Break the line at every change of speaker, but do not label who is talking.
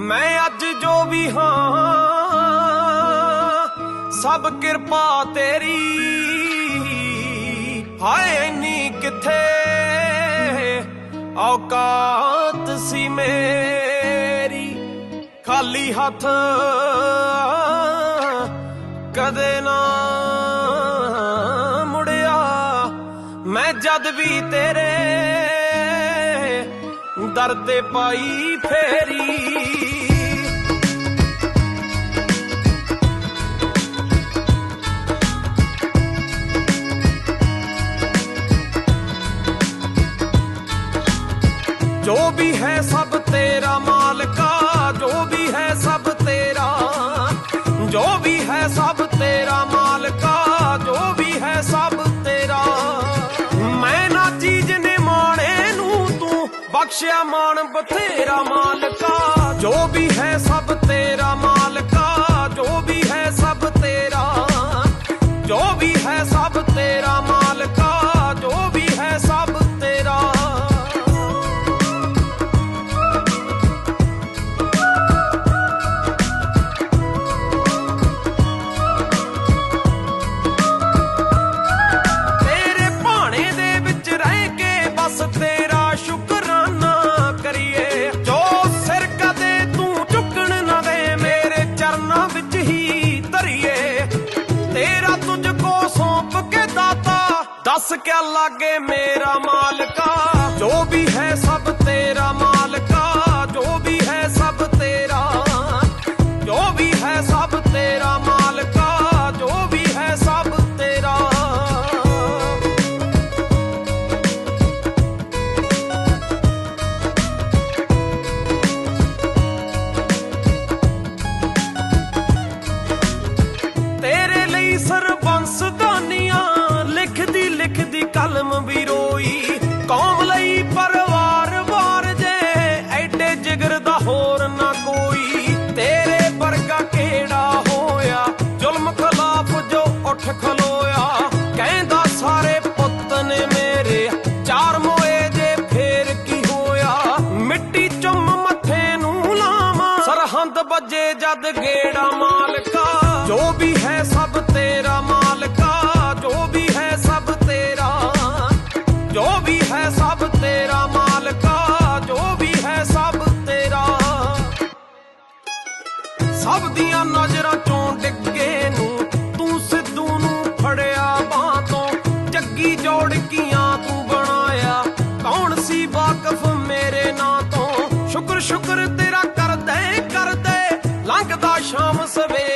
ਮੈਂ ਅੱਜ ਜੋ ਵੀ ਹਾਂ, ਸਭ ਕਿਰਪਾ ਤੇਰੀ। ਹਾਏ ਨੀ ਕਿੱਥੇ? ਔਕਾਤ ਸੀ ਮੇਰੀ, ਖਾਲੀ ਹੱਥ। ਕਦੇ ਨਾ ਮੁੜਿਆ, ਮੈਂ ਜਦ ਵੀ ਤੇਰੇ ਦਰ ਤੇ ਪਾਈ ਫੇਰੀ। ਜੋ ਵੀ ਹੈ ਸਭ ਤੇਰਾ ਮਾਲਕਾ, ਜੋ ਵੀ ਹੈ ਸਭ ਤੇਰਾ, ਜੋ ਵੀ ਬਖਸ਼ਿਆ ਮਾਨ ਬਥੇਰਾ ਮਾਲਕਾ ਜੋ ਵੀ ਹੈ ਸਭ ਦੱਸ ਕਿਆ ਲਾਗੇ ਮੇਰਾ ਮਾਲਕਾ? ਜੋ ਵੀ ਹੈ ਸਭ ਤੇਰਾ ਮਾਲਕਾ। ਲਾਵਾਂ ਵੱਜੇ ਜਦ ਗੇੜਾ ਮਾਲਕਾ। ਜੋ ਵੀ ਹੈ ਸਭ ਤੇਰਾ ਮਾਲਕਾ, ਜੋ ਵੀ ਹੈ ਸਭ ਤੇਰਾ। ਜੋ ਵੀ ਹੈ ਸਭ ਤੇਰਾ ਮਾਲਕਾ, ਜੋ ਵੀ ਹੈ ਸਭ ਤੇਰਾ। ਸਭ ਦੀਆਂ ਨਜ਼ਰਾਂ ਚੋਂ ਡਿੱਗੇ ਨੂੰ ਤੂੰ ਸਿੱਧੂ ਨੂੰ ਫੜਿਆ ਬਾਹ ਤੋਂ ਜੱਗੀ ਜੋੜਕੀਆਂ ਤੂੰ ਬਣਾਇਆ, ਕੌਣ ਸੀ ਵਾਕਫ ਮੇਰੇ ਨਾਂ ਤੋਂ? ਸ਼ੁਕਰ ਸ਼ੁਕਰ शाम सवेरे